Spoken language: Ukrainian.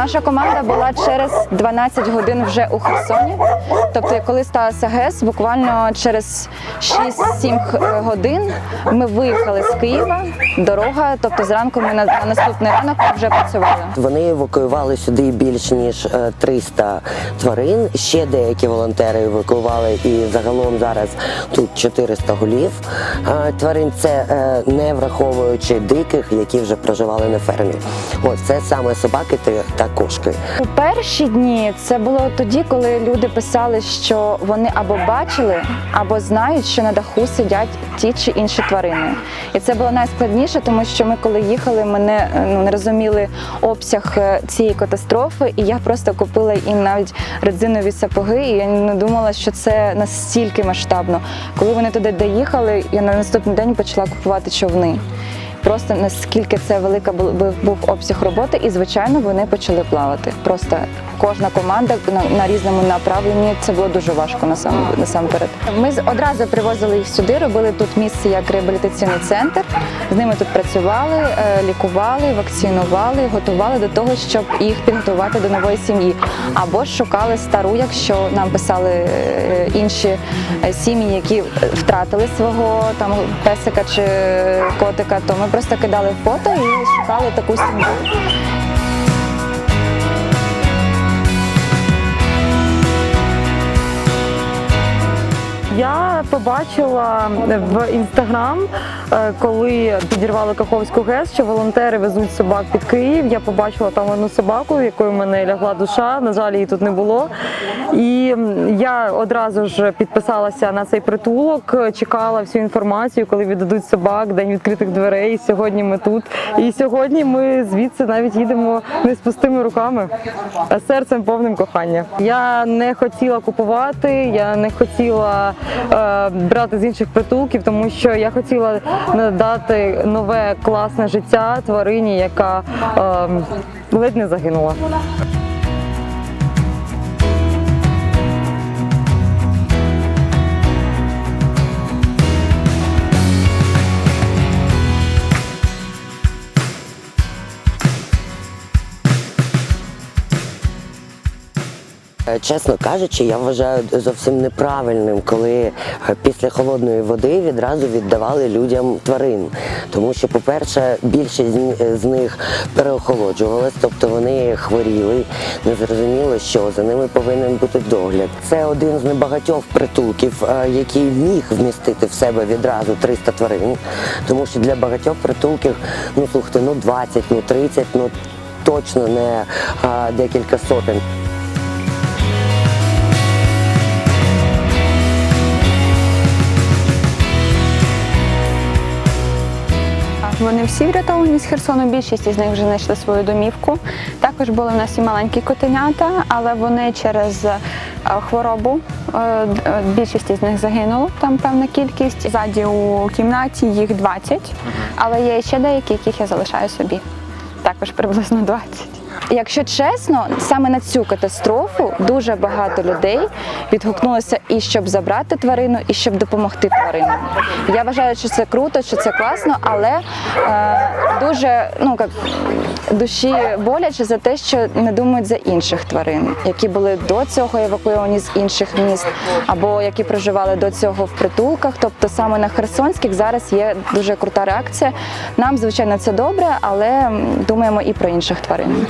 Наша команда була через 12 годин вже у Херсоні. Тобто, коли сталося ГЕС, буквально через 6-7 годин ми виїхали з Києва. Дорога, тобто зранку ми на, на наступний ранок вже працювали. Вони евакуювали сюди більш ніж е, 300 тварин. Ще деякі волонтери евакуювали, і загалом зараз тут 400 голів е, тварин. Це е, не враховуючи диких, які вже проживали на фермі. Ось це саме собаки та- та кошки. У перші дні це було тоді, коли люди писали, що вони або бачили, або знають, що на даху сидять ті чи інші тварини. І це було найскладніше, тому що ми, коли їхали, ми не, ну, не розуміли обсяг е, цієї катастрофи, і я просто купила їм навіть резинові сапоги, і я не думала, що це настільки масштабно. Коли вони туди доїхали, я на наступний день почала купувати човни. Просто наскільки це велика бу- бу- був обсяг роботи, і звичайно вони почали плавати. Просто кожна команда на, на різному направленні. Це було дуже важко насам, насамперед. Ми одразу привозили їх сюди, робили тут місце як реабілітаційний центр. З ними тут працювали, е, лікували, вакцинували, готували до того, щоб їх підготувати до нової сім'ї. Або ж шукали стару, якщо нам писали е, інші е, сім'ї, які втратили свого там песика чи котика, то ми просто кидали фото і шукали таку сім'ю. Побачила в інстаграм, е, коли підірвали Каховську ГЕС, що волонтери везуть собак під Київ. Я побачила там одну собаку, якою в мене лягла душа. На жаль, її тут не було. І я одразу ж підписалася на цей притулок, чекала всю інформацію, коли віддадуть собак, день відкритих дверей. Сьогодні ми тут. І сьогодні ми звідси навіть їдемо не з пустими руками, а серцем повним кохання. Я не хотіла купувати, я не хотіла е, брати з інших притулків, тому що я хотіла надати нове класне життя тварині, яка е, ледь не загинула. Чесно кажучи, я вважаю зовсім неправильним, коли е, після холодної води відразу віддавали людям тварин. Тому що, по-перше, більшість з них переохолоджувалась, тобто вони хворіли, незрозуміло, що за ними повинен бути догляд. Це один з небагатьох притулків, е, який міг вмістити в себе відразу 300 тварин, тому що для багатьох притулків, ну слухайте, ну 20, ну 30, ну точно не а, декілька сотень. Вони всі врятовані з Херсону. Більшість із них вже знайшли свою домівку. Також були в нас і маленькі котенята, але вони через е, хворобу е, е, більшість із них загинуло. Там певна кількість. Ззаді у кімнаті їх 20, але є ще деякі, яких я залишаю собі. Також приблизно 20. Якщо чесно, саме на цю катастрофу дуже багато людей відгукнулося і щоб забрати тварину, і щоб допомогти тваринам. Я вважаю, що це круто, що це класно, але е, дуже ну як душі боляче за те, що не думають за інших тварин, які були до цього евакуйовані з інших міст, або які проживали до цього в притулках. Тобто саме на Херсонських зараз є дуже крута реакція. Нам, звичайно, це добре, але думаємо і про інших тварин.